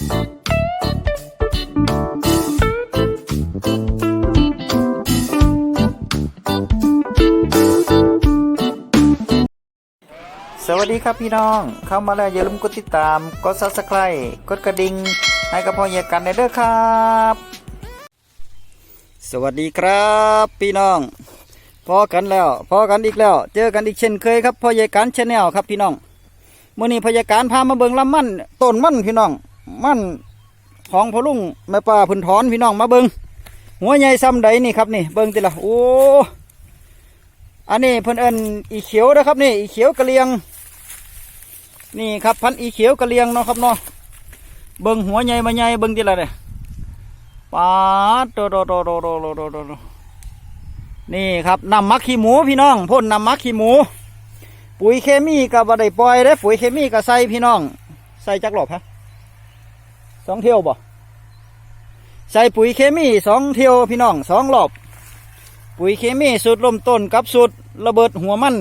สวัสดีครับพี่น้อง เข้ามาแล้วอย่าลืมกดติดตาม กดซับสไครต์กดกระดิ่งให้กับพ่อเยกันในเด้อครับ สวัสดีครับพี่น้อง พอกันแล้ว พอกันอีกแล้ว เจอกันอีกเช่นเคยครับพ่อเยกันชาแนลครับพี่น้องเมื่อนี้พ่อเยกันพามาเบิงลำมันต้นมันพี่น้อง มั่นของพ่อลุงแม่ป้าพื้นถอนพี่น้องมาเบิงหัวใหญ่ซ้ำใดนี่ครับนี่เบิงติละโอ้อันนี้เพิ่นเอินอีเขียวนะครับนี่อีเขียวกระเลียง นี่ครับพันอีเขียวกระเลียงเนาะครับเนาะเบิงหัวใหญ่มาใหญ่เบิงทีละเลยปาดโตโตโตโตโตโตโตโตโตนี่ครับนำมักขี้หมูพี่น้องพ่นนำมักขี้หมู ปุ๋ยเคมีกับบไดปล่อยได้ปุ๋ยเคมีกับใส่พี่น้อง ใส่จักรอบฮะ สองเที่ยวบ่ใส่ปุ๋ยเคมีสองเที่ยวพี่น้องสองรอบ ปุ๋ยเคมีสูตรลมต้นกับสูตรระเบิดหัวมัน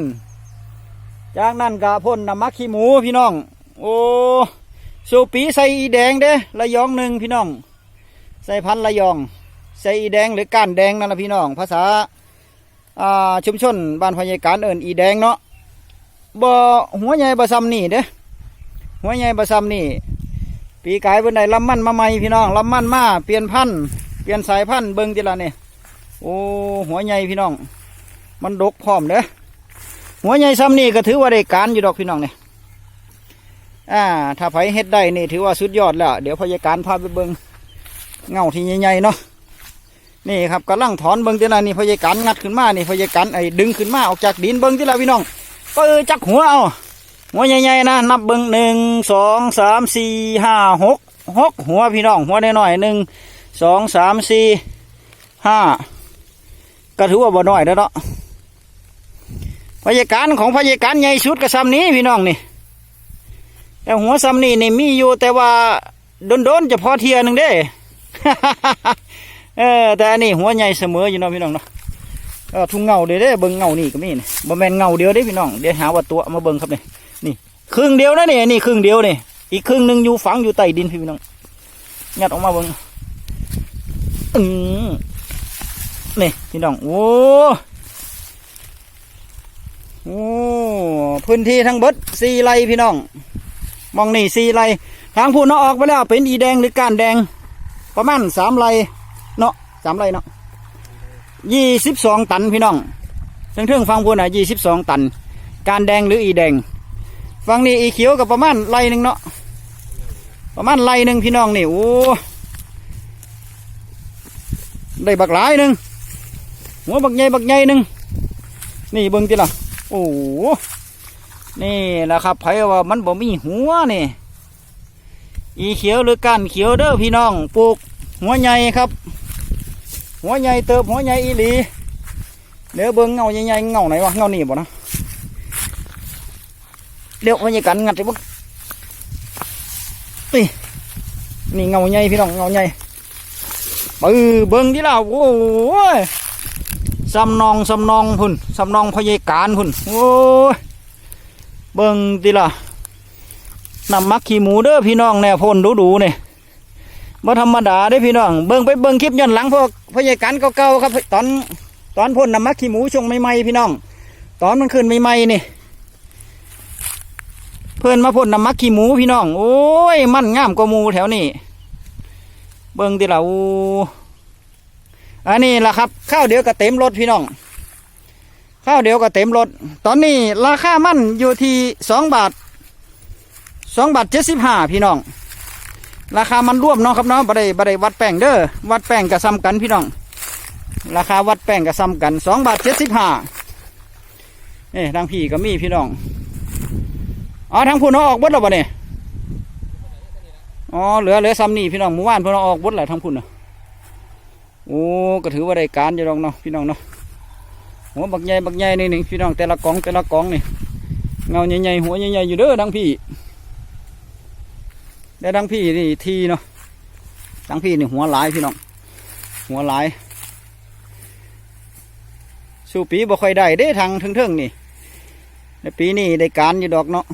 จากนั้นกะพ่นน้ำมักขี้หมูพี่น้อง โอ้สูปีใส่อีแดงเด้ระยองหนึ่งพี่น้อง ใส่พันระยอง ใส่อีแดงหรือก้านแดงนั่นนะพี่น้อง ภาษาอ่าชุมชนบ้านพญายการเอิญอีแดงเนาะบ่หัวใหญ่บะซำนี่เด้หัวใหญ่บะซำนี่ ปีกายเพิ่นได้ลำมันมาใหม่พี่น้องลำมันมาเปลี่ยนพันธุ์เปลี่ยนสายพันธุ์เบิ่งทีละนี่โอ้หัวใหญ่พี่น้อง มันดกพร้อมเด้อหัวใหญ่ซ้ำนี่ก็ถือว่าได้การอยู่ดอกพี่น้องเนี่ยอ่าถ้าไผเฮ็ดได้นี่ถือว่าสุดยอดแล้วเดี๋ยวพยาการพาไปเบิงเงาที่ใหญ่ๆเนาะนี่ครับกำลังถอนเบิงทีละนี่พยาการงัดขึ้นมานี่พยาการไอ้ดึงขึ้นมาออกจากดินเบิงทีละพี่น้องก็จักหัวเอา หัวใหญ่ๆนะนับเบิ้งหนึ่งสองสามสี่ห้าหกหกหัวพี่น้องหัวน้อยหนึ่งสองสามสี่ห้าก็ถือว่าบ่น้อยแล้วเนาะพยาการของพยาการใหญ่สุดกับซ้ำนี้พี่น้องนี่แต่หัวซ้ำนี้นี่มีอยู่แต่ว่าโดนๆจะพอเทียหนึ่งเด้ เออแต่อันนี้หัวใหญ่เสมออยู่เนาะพี่น้องเนาะทุ่งเงาเด้เด้เบิ่งเงานี่ก็มีบ่แม่นเงาเดียวเด้พี่น้องเดี๋ยวหาว่าตัวมาเบิ่งครับนี่ นี่ครึ่งเดียวนะนี่นี่ครึ่งเดียวนี่อีกครึ่งหนึ่งอยู่ฝังอยู่ใต้ดินพี่น้องงัดออกมาเบิ่งอืมนี่พี่น้องโอ้โอ้พื้นที่ทั้งเบิดสี่ไรพี่น้อง มองนี่สี่ไรทางผู้เนาะออกไปแล้วเป็นอีแดงหรือกานแดง ประมาณสามไรเนาะสามไรเนาะยี่สิบสองตันพี่น้องทั้งเทิงฟังพูนอะยี่สิบสองตัน การแดงหรืออีแดง ฟังนี่อีเขียวกับประมาณไร่หนึ่งเนาะประมาณไร่หนึ่งพี่น้องนี่โอ้ได้บักหลายหนึ่งหัวบักใหญ่บักใหญ่หนึ่งนี่เบิ่งติล่ะโอ้โหนี่แหละครับไผว่ามันบ่มีหัวนี่อีเขียวหรือก้านเขียวเด้อพี่น้องปลูกหัวใหญ่ครับ หัวใหญ่เติบหัวใหญ่อีหลีเดี๋ยวเบิ่งเงาใหญ่ๆเงาไหนวะเงานี่บ่นะ เดี๋ยวพยากันงัดไปบ่นี่นี่เงาใหญ่พี่น้องเงาใหญ่เบิ่งเบิ่งที่ล่ะโอ้ยสำนองสำนองพุ่นสำนองพยาการพุ่นโอ้ยเบิ่งติล่ะนำมักขี้หมูเด้อพี่น้องแน่พ่นดูดูเนี่ยบ่ธรรมดาเด้พี่น้องเบิ่งไปเบิ่งคลิปย้อนหลังพวกพยาการเก่าๆครับ ตอนตอนพ่นนำมักขี้หมูช่วงใหม่ๆพี่น้อง ตอนมันขึ้นใหม่ๆนี่ เพื่อนมาพ่นนำมักขี้หมูพี่น้อง โอ้ย มันงามกว่าหมูแถวนี้ เบิ่งติล่ะโอ้อันนี้แหละครับ ข้าวเดียวก็เต็มรถพี่น้อง ข้าวเดียวก็เต็มรถ ตอนนี้ราคามันอยู่ที่สองบาทสองบาทเจ็ดสิบห้าพี่น้อง ราคามันร่วมเนาะครับเนาะบัได้บัได้วัดแป้งเด้อ วัดแป้งกับซ้ำกันพี่น้อง ราคาวัดแป้งกับซ้ำกันสองบาทเจ็ดสิบห้าเอ้ทางพี่ก็มีพี่น้อง อ๋อทางผู้น้องออกบดแล้วบ่เนี่ยอ๋อเหลือเหลือซ้ำนี่พี่น้องหมู่บ้านพิ่นเอาออกบดแล้วทางพุ่นน่ะโอ้ก็ถือว่าได้การอยู่ดอกเนาะพี่น้องเนาะหัวบักใหญ่บักใหญ่นี่นี่พี่น้องแต่ละกองแต่ละกองนี่เงาใหญ่ๆหัวใหญ่ๆอยู่เด้อดังพี่แต่ดังพี่นี่ทีเนาะดังพี่นี่หัวหลายพี่น้องหัวหลายสู่ปีบ่ค่อยได้เด้ทางเทิงๆนี่ในปีนี้ได้การอยู่ดอกเนาะ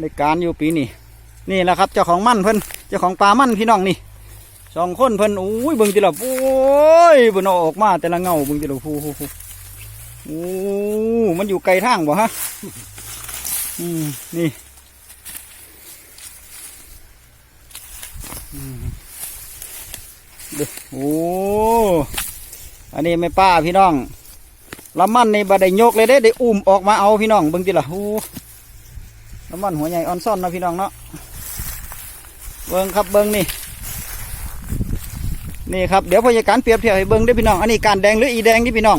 ได้การอยู่ปีนี้นี่แหละครับเจ้าของมั่นเพิ่นเจ้าของปลามั่นพี่น้องนี่สองคนเพิ่นโอ้ยเบิ่งทีละโอ้ยเบิ่งออกมา แต่ละเงาเบิ่งทีละฟูฟูโอ้มันอยู่ไกลทางบ่ฮะอืมนี่ด้อโอ้อันนี้ไม่ป้าพี่น้องลำมันนี่บ่ได้ยกเลยเด้ได้อุ้มออกมาเอาพี่น้องเบิ่งทีละโอ้ ลำมันหัวใหญ่ออนซ่อนนะพี่น้องเนาะเบิ้งครับเบิ้งนี่นี่ครับเดี๋ยวพยาการเปรียบเทียบให้เบิ้งได้พี่น้องอันนี้การแดงหรืออีแดงนี่พี่น้อง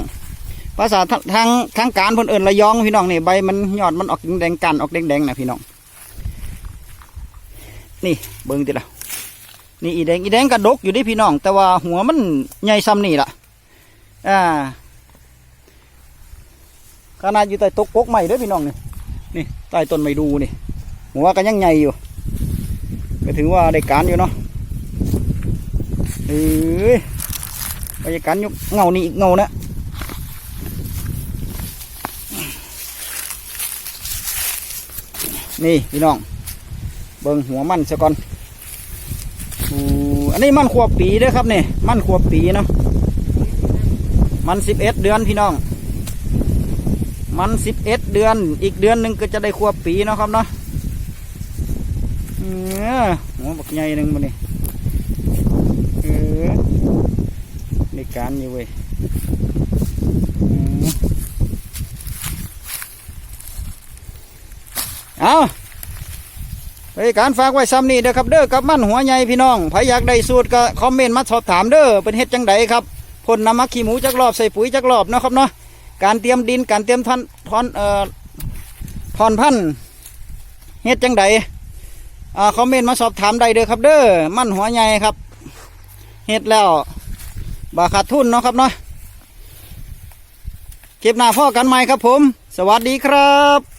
ภาษาทางทางทางการเพิ่นเอินระยองพี่น้องนี่ใบมันยอดมันออกแดงกันออกแดงๆนะพี่น้อง นี่เบิ้งติละนี่อีแดงอีแดงกระดกอยู่ดิพี่น้อง แต่ว่าหัวมันใหญ่ซ้ำนี่ล่ะอ่าขนาดอยู่ใต้ตกกกใหม่ด้อพี่น้องนี่ นี่ใต้ต้นไม้ดูนี่หัวก็ยังใหญ่อยู่ก็ถือว่าได้การอยู่เนาะเอ้ยบรรยากาศยกเงานี่อีกเงานะนี่พี่น้อง เบิ่งหัวมันซะก่อนอันนี้มันขวบปีด้อครับนี่มันขวบปีเนาะมันสิบเอ็ดเดือนพี่น้อง มันสิบเอ็ดเดือน อีกเดือนหนึ่งก็จะได้ขวบปีเนาะครับเนาะเออหัวบักใหญ่หนึ่งมันนี่เออในการอยู่เว้ยเอาไปการฝากไว้ซ้ำนี่เด้อครับเด้อกับมันหัวใหญ่พี่น้องใครอยากได้สูตรก็คอมเมนต์มาสอบถามเด้อเป็นเฮ็ดจังไดครับพ่นน้ำมักขี้หมูจักรอบใส่ปุ๋ยจักรอบเนาะครับเนาะ การเตรียมดินการเตรียมทอนทอนเอ่อทอนพันธุ์เฮ็ดจังไดอ่าคอมเมนต์มาสอบถามได้เด้อครับ เด้อมั่นหัวใหญ่ครับเฮ็ดแล้วบาขาดทุนเนาะครับเนาะเก็บหน้าพ่อกันใหม่ครับผม สวัสดีครับ